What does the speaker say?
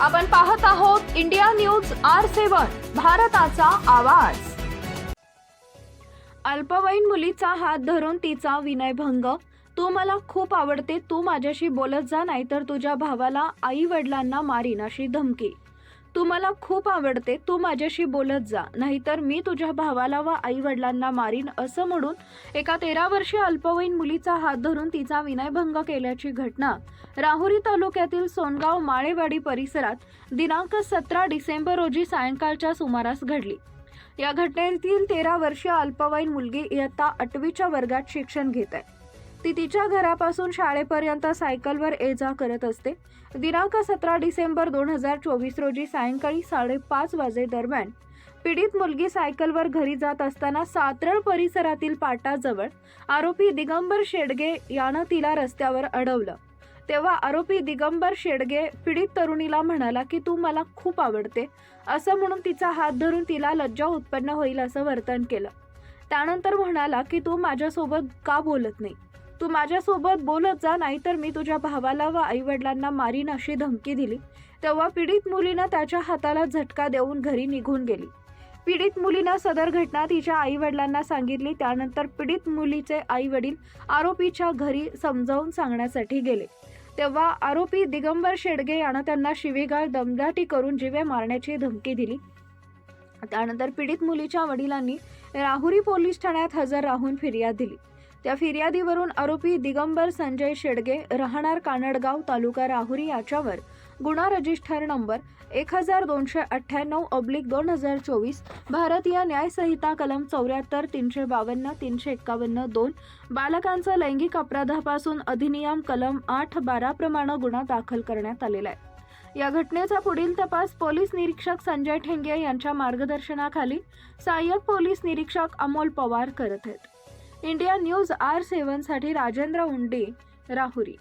आपण पाहत आहोत इंडिया न्यूज आर सेवन भारताचा आवाज. अल्पवयीन मुलीचा हात धरून तिचा विनयभंग. तू मला खूप आवडते तू माझ्याशी बोलत जा नाहीतर तुझ्या भावाला आई वडिलांना मारीन अशी धमकी. तू मला खूप आवडते तू माझ्याशी बोलत जा. नाहीतर मी तुझ्या भावाला व आई वडिलांना मारीन असं म्हणून एका तेरा वर्षीय अल्पवयीन मुलीचा हात धरून तिचा विनयभंग केल्याची घटना राहुरी तालुक्यातील सोनगाव माळेवाडी परिसरात दिनांक सतरा डिसेंबर रोजी सायंकाळच्या सुमारास घडली. या घटनेतील तेरा वर्षीय अल्पवयीन मुलगी इयत्ता आठवीच्या वर्गात शिक्षण घेत आहे. ती तिच्या घरापासून शाळेपर्यंत सायकलवर ये जा करत असते. दिनांक सतरा डिसेंबर दोन हजार चोवीस रोजी सायंकाळी साडेपाच वाजे दरम्यान पीडित मुलगी सायकलवर घरी जात असताना सातरळ परिसरातील पाटाजवळ आरोपी दिगंबर शेडगे यानं तिला रस्त्यावर अडवलं. तेव्हा आरोपी दिगंबर शेडगे पीडित तरुणीला म्हणाला की तू मला खूप आवडते. असं म्हणून तिचा हात धरून तिला लज्जा उत्पन्न होईल असं वर्तन केलं. त्यानंतर म्हणाला की तू माझ्यासोबत का बोलत नाही? तू माझ्यासोबत बोलत जा नाहीतर मी तुझ्या भावाला व आईवडिलांना मारीन अशी धमकी दिली. तेव्हा पीडित मुलीनं त्याच्या हाताला झटका देऊन घरी निघून गेली. पीडित मुलीनं सदर घटना तिच्या आई वडिलांना सांगितली त्यानंतर पीडित मुलीचे आई वडील आरोपीच्या घरी समजावून सांगण्यासाठी गेले. तेव्हा आरोपी दिगंबर शेडगे यानं त्यांना शिवेगाळ दमदाटी करून जीवे मारण्याची धमकी दिली. त्यानंतर पीडित मुलीच्या वडिलांनी राहुरी पोलीस ठाण्यात हजर राहून फिर्याद दिली. त्या फिर्यादीवरून आरोपी दिगंबर संजय शेडगे राहणार कानडगाव तालुका राहुरी याच्यावर गुन्हा रजिस्टर नंबर एक हजार दोनशे अठ्ठ्याण्णव ऑब्लिक दोन हजार चोवीस भारतीय न्यायसंहिता कलम चौऱ्याहत्तर तीनशे बावन्न तीनशे एक्कावन्न दोन बालकांचा लैंगिक अपराधापासून अधिनियम कलम आठ बाराप्रमाणे गुन्हा दाखल करण्यात आलेला आहे. या घटनेचा पुढील तपास पोलीस निरीक्षक संजय ठेंगे यांच्या मार्गदर्शनाखाली सहाय्यक पोलीस निरीक्षक अमोल पवार करत आहेत. इंडिया न्यूज आर सेवनसाठी राजेंद्र उंडे राहुरी